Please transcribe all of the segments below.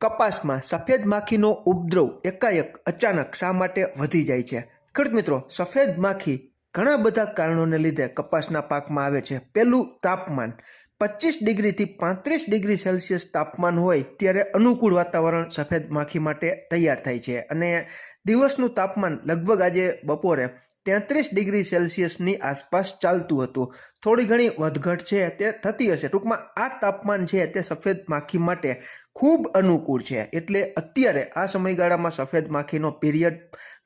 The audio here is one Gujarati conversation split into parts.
કપાસમાં સફેદ માખીનો ઉપદ્રવ એકાએક અચાનક શા માટે વધી જાય છે? ખેડૂત મિત્રો, સફેદ માખી ઘણા બધા કારણોને લીધે કપાસના પાકમાં આવે છે. પહેલું તાપમાન. પચીસ ડિગ્રીથી પાંત્રીસ ડિગ્રી સેલ્સિયસ તાપમાન હોય ત્યારે અનુકૂળ વાતાવરણ સફેદ માખી માટે તૈયાર થાય છે. અને દિવસનું તાપમાન લગભગ આજે બપોરે તેત્રીસ ડિગ્રી સેલ્સિયસની આસપાસ ચાલતું હતું. થોડી ઘણી વધઘટ છે તે થતી હશે. ટૂંકમાં આ તાપમાન છે તે સફેદ માખી માટે ખૂબ અનુકૂળ છે. એટલે અત્યારે આ સમયગાળામાં સફેદ માખીનો પીરિયડ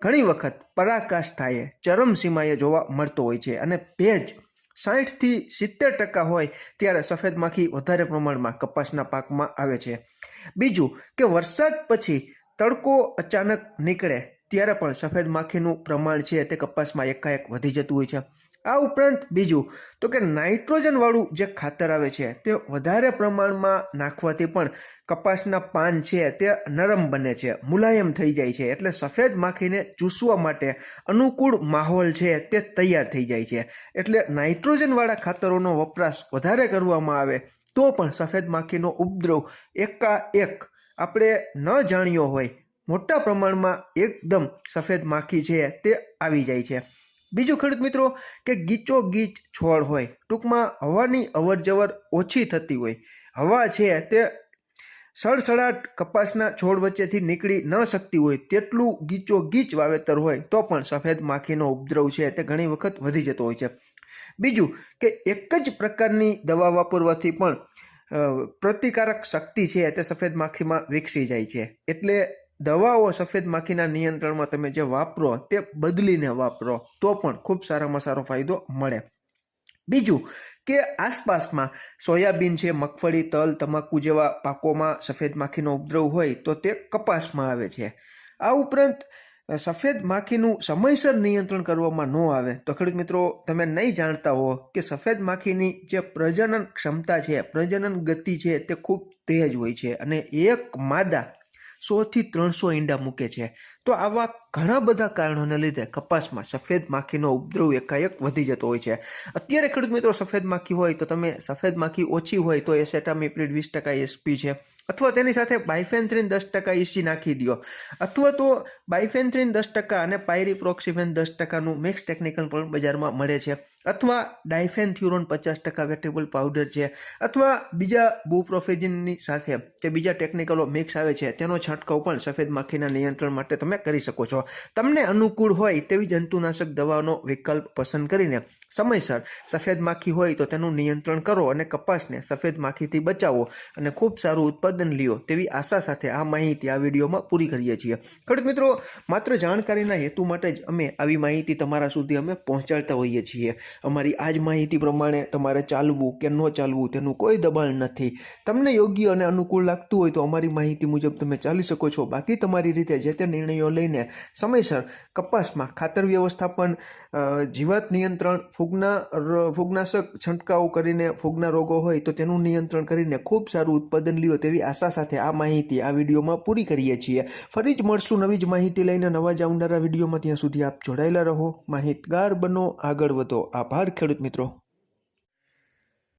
ઘણી વખત પરાકાષ્ઠાએ, ચરમસીમાએ જોવા મળતો હોય છે અને ભેજ સાઠથી સિત્તેર ટકા હોય ત્યારે સફેદ માખી વધારે પ્રમાણમાં કપાસના પાકમાં આવે છે. બીજું કે વરસાદ પછી તડકો અચાનક નીકળે ત્યારે પણ સફેદ માખીનું પ્રમાણ છે તે કપાસમાં એકાએક વધી જતું હોય છે. આ ઉપરાંત બીજું, તો કે નાઇટ્રોજનવાળું જે ખાતર આવે છે, તે વધારે પ્રમાણમાં નાખવાથી પણ કપાસના પાન છે તે નરમ બને છે, મુલાયમ થઈ જાય છે, એટલે સફેદ માખીને ચૂસવા માટે અનુકૂળ માહોલ છે તે તૈયાર થઈ જાય છે. એટલે નાઇટ્રોજનવાળા ખાતરોનો વપરાશ વધારે કરવામાં આવે, તો પણ સફેદ માખીનો ઉપદ્રવ એકાએક આપણે ન જાણ્યો હોય, મોટા પ્રમાણમાં એકદમ સફેદ માખી છે તે આવી જાય છે. બીજું ખેડૂત મિત્રો કે ગીચો ગીચ છોડ હોય, ટૂંકમાં હવાની અવરજવર ઓછી થતી હોય. હવા છે તે સડસડાટ કપાસના છોડ વચ્ચેથી નીકળી ન શકતી હોય તેટલું ગીચો ગીચ વાવેતર હોય તો પણ સફેદ માખીનો ઉપદ્રવ છે તે ઘણી વખત વધી જતો હોય છે. બીજું કે એક જ પ્રકારની દવા વાપરવાથી પણ પ્રતિકારક શક્તિ છે તે સફેદ માખીમાં વિકસી જાય છે. એટલે દવાઓ સફેદ માખીના નિયંત્રણમાં તમે જે વાપરો, તે બદલીને વાપરો, તો પણ ખૂબ સારામાં સારો ફાયદો મળે. બીજું કે આસપાસમાં સોયાબીન છે, મગફળી, તલ, તમાકુ જેવા પાકોમાં સફેદ માખીનો ઉપદ્રવ હોય, તો તે કપાસમાં આવે છે. આ ઉપરાંત સફેદ માખીનું સમયસર નિયંત્રણ કરવામાં ન આવે. તો ખેડૂત મિત્રો, તમે નહીં જાણતા હો કે સફેદ માખીની જે પ્રજનન ક્ષમતા છે, પ્રજનન ગતિ છે, તે ખૂબ તેજ હોય છે અને એક માદા સોથી ત્રણસો ઈંડા મૂકે છે. તો આવા ઘણા બધા કારણોને લીધે કપાસમાં સફેદ માખીનો ઉપદ્રવ એકાએક વધી જતો હોય છે. અત્યારે ખેડૂત મિત્રો સફેદ માખી હોય તો તમે સફેદ માખી ઓછી હોય તો એસેટામિપ્રિડ વીસ ટકા એસપી છે. અથવા તેની સાથે બાયફેન્થ્રીન દસ ટકા ઇસી નાખી દો. અથવા તો બાયફેન્થ્રીન દસ ટકા અને પાયરીપ્રોક્સિફેન દસ ટકાનું મિક્સ ટેકનિકલ પણ બજારમાં મળે છે. અથવા ડાયફેન્થ્યુરોન પચાસ ટકા વેટેબલ પાવડર છે, અથવા બીજા બુપ્રોફેજિનની સાથે કે બીજા ટેકનિકલો મિક્સ આવે છે, તેનો છંટકાવ પણ સફેદ માખીના નિયંત્રણ માટે તમે કરી શકો છો. તમને અનુકૂળ હોય તેવી જંતુનાશક દવાનો વિકલ્પ પસંદ કરીને સમયસર સફેદ માખી હોય તો તેનું નિયંત્રણ કરો અને કપાસને સફેદ માખીથી બચાવો અને ખૂબ સારું ઉત્પાદન લ્યો તેવી આશા સાથે આ માહિતી આ વિડીયોમાં પૂરી કરીએ છીએ. ખેડૂત મિત્રો, માત્ર જાણકારીના હેતુ માટે જ અમે આવી માહિતી તમારા સુધી અમે પહોંચાડતા હોઈએ છીએ. અમારી આ જ માહિતી પ્રમાણે તમારે ચાલવું કે ન ચાલવું તેનું કોઈ દબાણ નથી. તમને યોગ્ય અને અનુકૂળ લાગતું હોય તો અમારી માહિતી મુજબ તમે ચાલી શકો છો. બાકી તમારી રીતે જે તે નિર્ણયો લઈને સમયસર કપાસમાં ખાતર વ્યવસ્થાપન જીવાત નિયંત્રણ, ફૂગના ફૂગનાશક છંટકાવ કરીને ફૂગના રોગો હોય તો તેનું નિયંત્રણ કરીને ખૂબ સારું ઉત્પાદન લ્યો તેવી આશા સાથે આ માહિતી આ વિડીયોમાં પૂરી કરીએ છીએ. ફરી જ મળશું નવી જ માહિતી લઈને. નવા જ આવનારા વિડીયોમાં ત્યાં સુધી આપ જોડાયેલા રહો. માહિતગાર બનો, આગળ વધો. આભાર ખેડૂત મિત્રો.